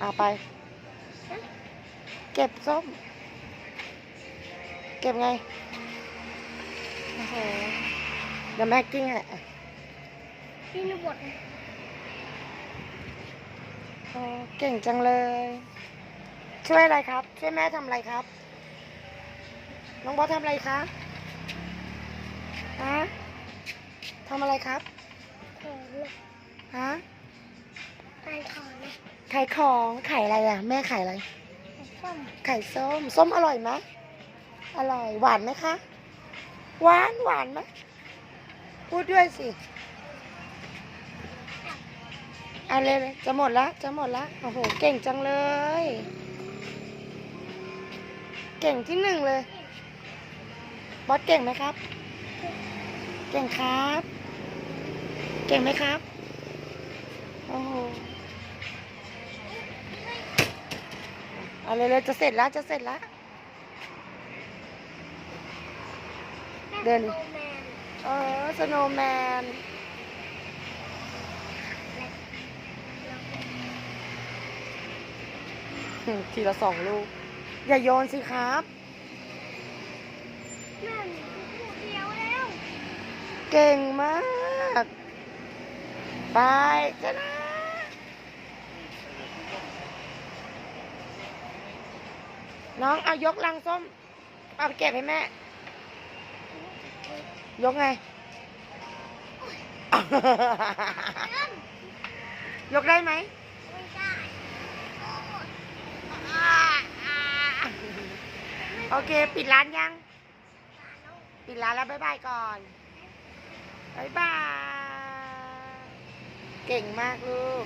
เอาไป เก็บส้ม เก็บไง โอ้โห เดี๋ยวแม่กิ้งให้อะพี่นบดนะโอ้เก่งจังเลย ช่วยอะไรครับ ช่วยแม่ทำอะไรครับ น้องบอสทำอะไรคะฮะทำอะไรครับ แข็งเลยฮะไอ้ขอนะ ขายของขายอะไรอะ แม่ขายอะไรไอ้ส้มไข่ส้ม ส้มอร่อยไหมอร่อยหวานไหมคะ หวานหวานไหมพูดด้วยสิเอาเลยเลยจะหมดละจะหมดละโอ้โหเก่งจังเลย เก่งที่หนึ่งเลย บอสเก่งไหมครับ เก่งครับ เก่งไหมครับโอ้โห เอาเลยเลยจะเสร็จแล้วจะเสร็จแล้ว เดินโนแมนเออสโนว์แมนทีละสองลูก อย่าโยนสิครับแม่หนูพูดเดียวแล้ว เก่งมาก ไปชนะ น้องเอายกลังส้ม เอาไปเก็บให้แม่ ยกไง ยกได้ไหมไม่ได้โอเค ปิดร้านยัง ปิดร้านแล้วบ๊ายบายก่อนบ๊ายบาย เก่งมากลูก